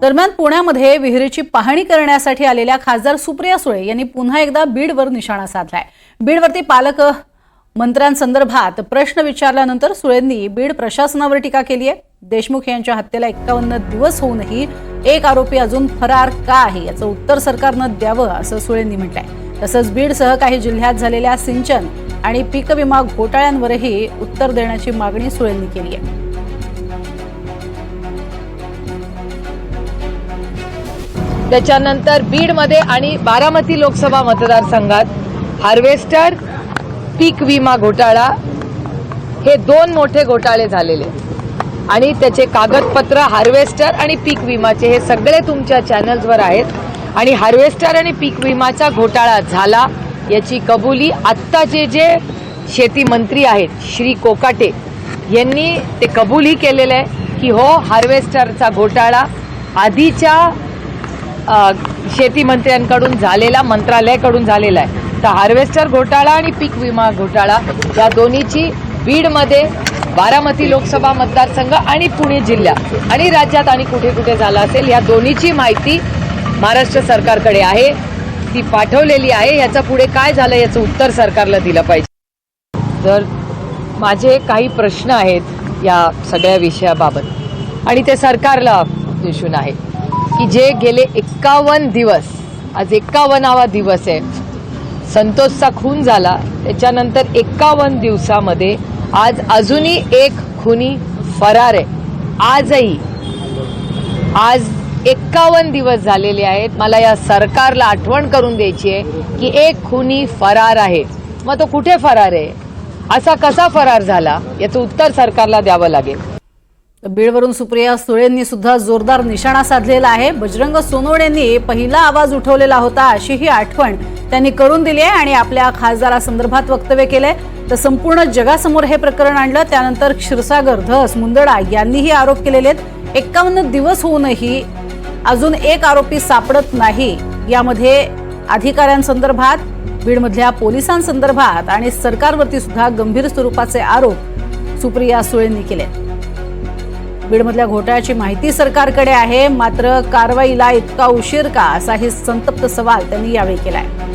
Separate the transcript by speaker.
Speaker 1: दरम्यान पुण्यामध्ये विहिरीची पाहणी करण्यासाठी आलेल्या खासदार सुप्रिया सुळे यांनी पुन्हा एकदा बीडवर निशाणा साधलाय. बीडवरती पालक मंत्र्यांसंदर्भात प्रश्न विचारल्यानंतर सुळेंनी बीड प्रशासनावर टीका केली आहे. देशमुख यांच्या हत्येला एक्कावन्न दिवस होऊनही एक आरोपी अजून फरार का आहे याचं उत्तर सरकारनं द्यावं असं सुळेंनी म्हटलंय. तसंच बीडसह काही जिल्ह्यात झालेल्या सिंचन आणि पीक विमा घोटाळ्यांवरही उत्तर देण्याची मागणी सुळेंनी केली आहे.
Speaker 2: त्याच्यानंतर बीडमध्ये आणि बारामती लोकसभा मतदारसंघात हार्वेस्टर पीक विमा घोटाळा हे दोन मोठे घोटाळे झालेले. आणि त्याचे कागदपत्र हार्वेस्टर आणि पीक विमाचे हे सगळे तुमच्या चॅनल्सवर आहेत. आणि हार्वेस्टर आणि पीक विमाचा घोटाळा झाला याची कबुली आत्ताचे जे शेती मंत्री आहेत श्री कोकाटे यांनी ते कबूलही केलेलं आहे की हो हार्वेस्टरचा घोटाळा आधीच्या शेती मंत्र्यांकडून झालेला मंत्रालयाकडून झालेला आहे. तर हार्वेस्टर घोटाळा आणि पीक विमा घोटाळा या दोन्हीची बीडमध्ये बारामती लोकसभा मतदारसंघ आणि पुणे जिल्हा आणि राज्यात आणि कुठे कुठे झाला असेल या दोन्हीची माहिती महाराष्ट्र सरकारकडे आहे. ती पाठवलेली आहे. याचं पुढे काय झालं याचं उत्तर सरकारला दिलं पाहिजे. तर माझे काही प्रश्न आहेत या सगळ्या विषयाबाबत. आणि ते सरकारला दिसून आहे. की जे गेले एक्कावन्न दिवस आज एक्कावन्नावा दिवस आहे. संतोषचा खून झाला त्याच्यानंतर एक्कावन्न दिवसामध्ये आज अजूनही एक खुनी फरार आहे. आजही आज एक्कावन्न दिवस झालेले आहेत. मला या सरकारला आठवण करून द्यायची आहे की एक खुनी फरार आहे. मग तो कुठे फरार आहे? असा कसा फरार झाला? याचं उत्तर सरकारला द्यावं लागेल.
Speaker 1: बीडवरून सुप्रिया सुळेंनी सुद्धा जोरदार निशाणा साधलेला आहे. बजरंग सोनवणेंनी पहिला आवाज उठवलेला होता अशी ही आठवण त्यांनी करून दिली आहे आणि आपल्या खासदारासंदर्भात वक्तव्य केलंय. तर संपूर्ण जगासमोर हे प्रकरण आणलं त्यानंतर क्षीरसागर धस मुंदडा यांनीही आरोप केलेले आहेत. एक्कावन्न दिवस होऊनही अजून एक आरोपी सापडत नाही. यामध्ये अधिकाऱ्यांसंदर्भात बीडमधल्या पोलिसांसंदर्भात आणि सरकारवरती सुद्धा गंभीर स्वरूपाचे आरोप सुप्रिया सुळेंनी केले बीडमधल्या घोटाळ्याची माहिती सरकारकडे आहे. मात्र कारवाईला इतका उशीर का? असाही संतप्त सवाल त्यांनी यावेळी केला आहे